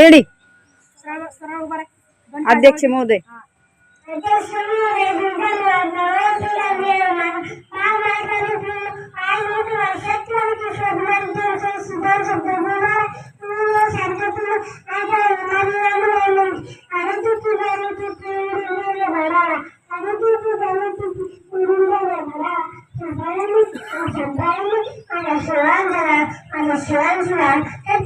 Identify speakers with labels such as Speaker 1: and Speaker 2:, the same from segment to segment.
Speaker 1: ready
Speaker 2: अध्यक्ष
Speaker 1: महोदय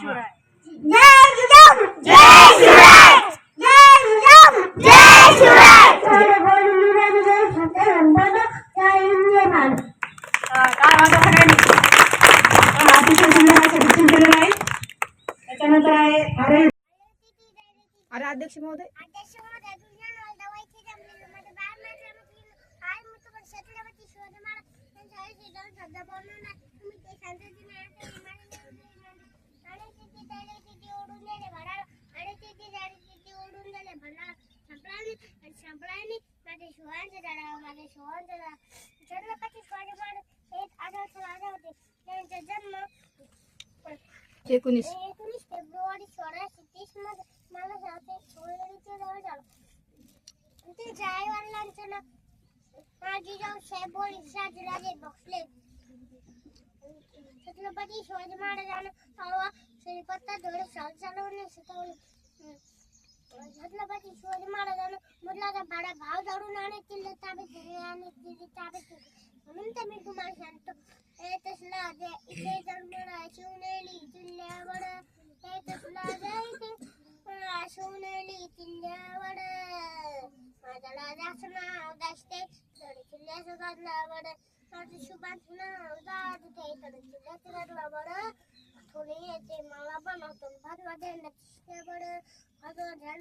Speaker 2: সুরাট
Speaker 3: জয় সুরাট জয় সুরাট জয় সুরাট জয় সুরাট अरे
Speaker 2: अध्यक्ष महोदय
Speaker 3: अध्यक्ष महोदय दुनिया नॉल दवाई थी जमले मत बार मत हम की आज मुझे पर सत्र मत छोड़ मार जय जय शब्द बोलना అలాగే సువర్ణ చంద్రపతి స్వామివారు ఆరవ శతాబ్ది జన్మ একুশ ফেব্রুয়ারি ষোলোশো তিরিশ মালা সাথে ষোলো যাই বললাম চল আজি যাও সে বলি সাজ রাজে বক্সলে ছত্রপতি শিবাজি মহারাজ আলো শ্রীপত্তা ধরে সাল চালনে সেটা शिवाजी महाराजांना मुलाचा भाडा भाव जाडून आणि किल्ले ताब्यात आणि दिली म्हणून तर मी तुम्हाला सांगतो हे तसला दे इथे जन्मला शिवनेली किल्ल्यावर हे तसला दे इथे शिवनेली किल्ल्यावर माझा राजाचं नाव दासते तर किल्ल्याचं गाजल्यावर माझं शुभाचं नाव गाजते तर किल्ल्याचं थोडी येते मला बनवतो